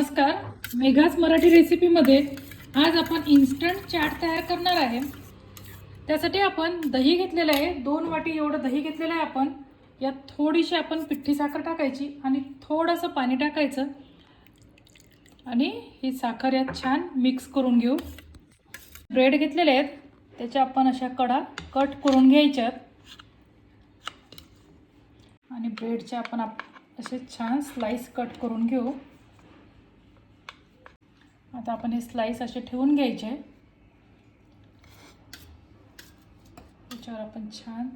नमस्कार मेघाज मराठी रेसिपीमध्ये आज आपण इन्स्टंट चाट तयार करणार आहे. त्यासाठी आपण दही घेतलेलं आहे. दोन वाटी एवढं दही घेतलेलं आहे आपण. यात थोडीशी आपण पिठ्ठी साखर टाकायची आणि थोडंसं पाणी टाकायचं. आणि ही साखर यात छान मिक्स करून घेऊ. ब्रेड घेतलेले आहेत. त्याच्या आपण अशा कडा कट करून घ्यायच्यात आणि ब्रेडचे आपण आप असे छान स्लाईस कट करून घेऊ. आता आपण हे स्लाईस असे ठेवून घ्यायचे. त्याच्यावर आपण छान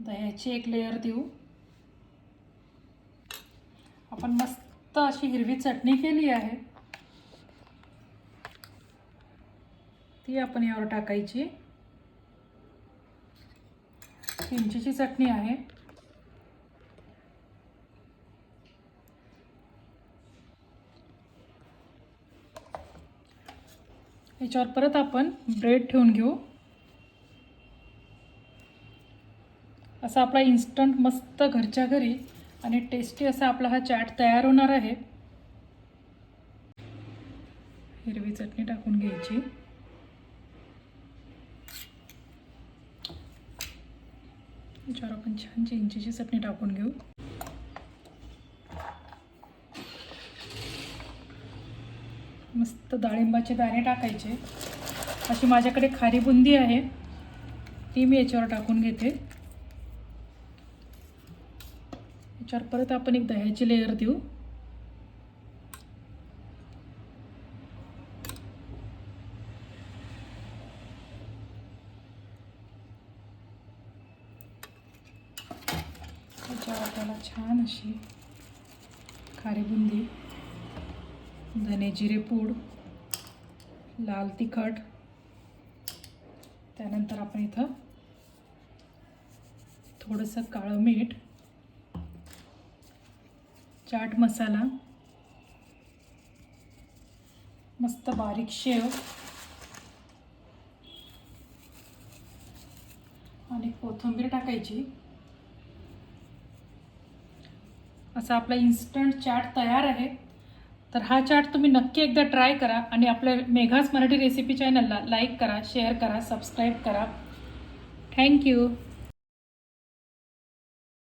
दह्याची एक लेअर देऊ. आपण मस्त अशी हिरवी चटणी केली आहे. ती आपण यावर टाकायची. चिंचेची चटणी आहे. याच्यावर परत आपण ब्रेड ठेवून घेऊ. असा आपला इन्स्टंट मस्त घरच्या घरी आणि टेस्टी असा आपला हा चाट तयार होणार आहे. हिरवी चटणी टाकून घ्यायची. याच्यावर आपण छान चिंचीची चटणी टाकून घेऊ. मस्त डाळिंबाचे दाणे टाकायचे. अशी माझ्याकडे खारी बुंदी आहे. ती मी याच्यावर टाकून घेते. याच्यावर परत आपण एक दह्याची लेअर देऊ. त्याच्यावर छान अशी खारी बुंदी. धने जिरे पूड लाल तिखट. त्यानंतर आपण इथं थोडंसं काळं मीठ चाट मसाला मस्त बारीक शेव आणि कोथिंबीर टाकायची. असा आपला इन्स्टंट चाट तयार आहे. तर हा चार्ट तुम्ही नक्की एकदा ट्राय करा आणि आपल्या मेघास मराठी रेसिपी चॅनलला लाईक करा शेअर करा सबस्क्राईब करा. Thank you